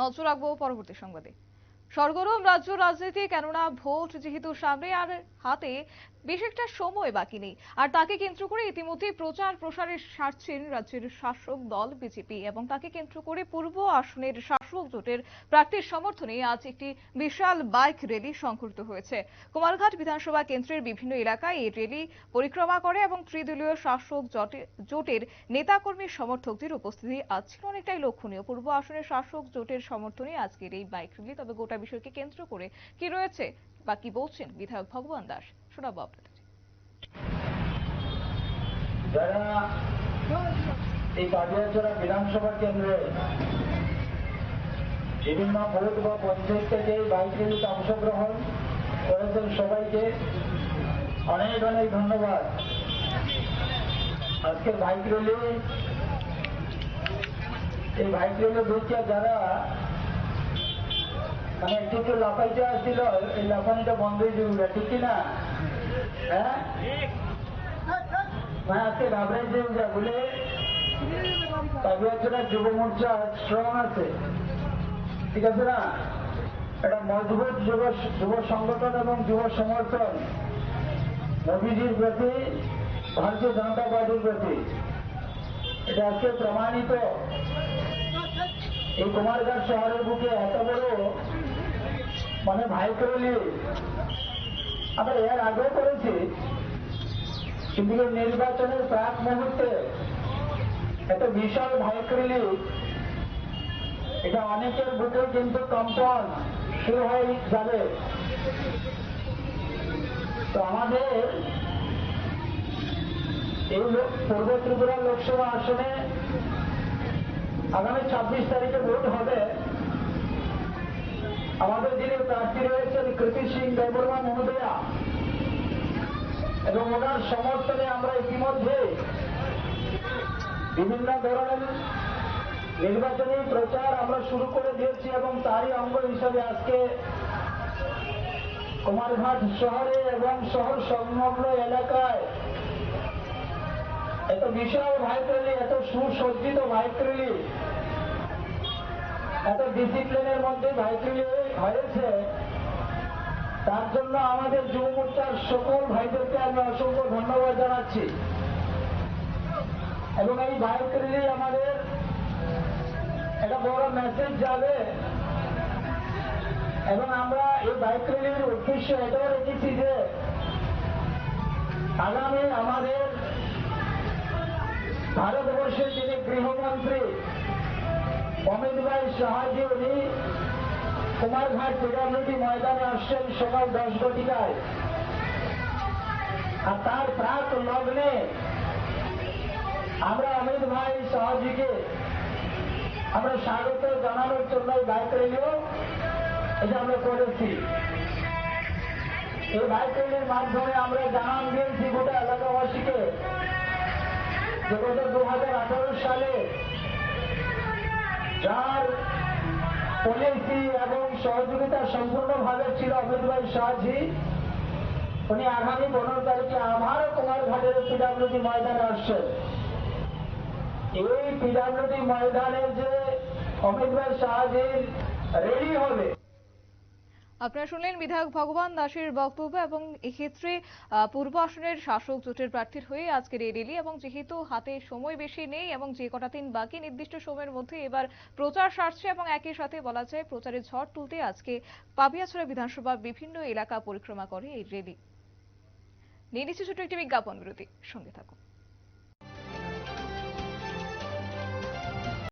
নজর রাখব পরবর্তী সংবাদে। সরগরম রাজ্য রাজনীতি কেননা ভোট যেহেতু সামনে আর হাতে বেশ একটা সময় বাকি নেই। আর তাকে কেন্দ্র করে ইতিমধ্যে প্রচার প্রসারের সারছেন রাজ্যের শাসক দল, বিজেপি, এবং তাকে কেন্দ্র করে পূর্ব আসনের শাসক জোটের প্রার্থীর সমর্থনে আজ একটি বিশাল বাইক র্যালি সংঘটিত হয়েছে। কুমারঘাট বিধানসভা কেন্দ্রের বিভিন্ন এলাকায় এই র্যালি পরিক্রমা করে এবং ত্রিদলীয় শাসক জোটে- জোটের নেতাকর্মী সমর্থকদের উপস্থিতি আজ ছিল অনেকটাই লক্ষণীয়। পূর্ব আসনের শাসক জোটের সমর্থনে আজকের এই বাইক র্যালি, তবে গোটা বিষয়কে কেন্দ্র করে কি রয়েছে বা কি বলছেন বিধায়ক ভগবান দাস? শোনাবো আপনাদের। যারা এই কাটিয়াচড়া বিধানসভা কেন্দ্রে বিভিন্ন বুথ বা পঞ্চায়েত থেকে বাইক র্যালিতে অংশগ্রহণ করেছেন সবাইকে অনেক অনেক ধন্যবাদ। আজকের বাইক র্যালি এই বাইক র্যালি দেখে যারা মানে একটু একটু লাফাইতে আসছিল, এই লাফানিটা বন্ধ হয়ে যাবে ঠিক কিনা? হ্যাঁ আজকে ঘাবড়াই যে বলে যুব মোর্চা স্ট্রং আছে ঠিক আছে না এটা মজবুত যুব যুব সংগঠন এবং যুব সমর্থন মোদীজির প্রতি ভারতীয় জনতা পার্টির প্রতি এটা আজকে প্রমাণিত এই কুমারঘাট শহরের বুকে এত বড় মানে ভাই করলি আমরা এর আগেও করেছি। কিন্তু নির্বাচনের প্রাক মুহূর্তে এত বিশাল ভাইক রিলি এটা অনেকের বুকে কিন্তু কম্পন শুরু হয়ে যাবে। তো আমাদের এই পূর্ব ত্রিপুরা লোকসভা আসনে আগামী ছাব্বিশ তারিখে ভোট হবে। আমাদের যিনি প্রার্থী রয়েছেন কৃতি সিং দেববর্মা মহোদয়া, এবং ওনার সমর্থনে আমরা ইতিমধ্যে বিভিন্ন ধরনের নির্বাচনী প্রচার আমরা শুরু করে দিয়েছি এবং তারই অঙ্গ হিসাবে আজকে কুমারঘাট শহরে এবং শহর সংলগ্ন এলাকায় এত বিশাল ভাইক্রেলি এত সুসজ্জিত ভাইক্রেলি এত ডিসিপ্লিনের মধ্যে ভাইক্রেলি হয়েছে, তার জন্য আমাদের যুব মোর্চার সকল ভাইদেরকে আমি অসংখ্য ধন্যবাদ জানাচ্ছি। এবং এই র্যালি আমাদের একটা বড় মেসেজ যাবে। এবং আমরা এই বাইক র্যালির উদ্দেশ্য এটাও রেখেছি যে, আগামী আমাদের ভারতবর্ষের যিনি গৃহমন্ত্রী অমিত ভাই সাহাজি উনি কুমারঘাট পিডাব্লিউডি ময়দানে আসছেন সকাল দশ ঘটিকায়। আর তার প্রাক লগ্নে আমরা অমিত ভাই সাহাজিকে আমরা স্বাগত জানানোর জন্য বাইক র্যালিও এটা আমরা করেছি। এই বাইক র্যালির মাধ্যমে আমরা জানান দিয়েছি গোটা এলাকাবাসীকে যে গত দু হাজার আঠারো সালে যার পলিসি এবং সহযোগিতা সম্পূর্ণভাবে ছিল অমিত ভাই শাহজি। উনি আগামী পনেরো তারিখে আমারও কুমারঘাটের পিডাব্লিউডি ময়দানে আসছেন। এই পিডাব্লিউডি ময়দানে যে অমিত ভাই শাহজির রেডি হবে আপনারা শুনলেন বিধায়ক ভগবান দাসের বক্তব্য এবং এক্ষেত্রে পূর্ব আসনের শাসক জোটের প্রার্থীর হয়ে আজকের এই রেলি এবং যেহেতু হাতে সময় বেশি নেই এবং যে কটা দিন বাকি নির্দিষ্ট সময়ের মধ্যে এবার প্রচার সারছে এবং একই সাথে বলা যায় প্রচারের ঝড় তুলতে আজকে পাবিয়াছড়া বিধানসভা বিভিন্ন এলাকা পরিক্রমা করে এই রেলি নিয়ে নিচ্ছে ছোট একটি বিজ্ঞাপন বিরতি। সঙ্গে থাকুন।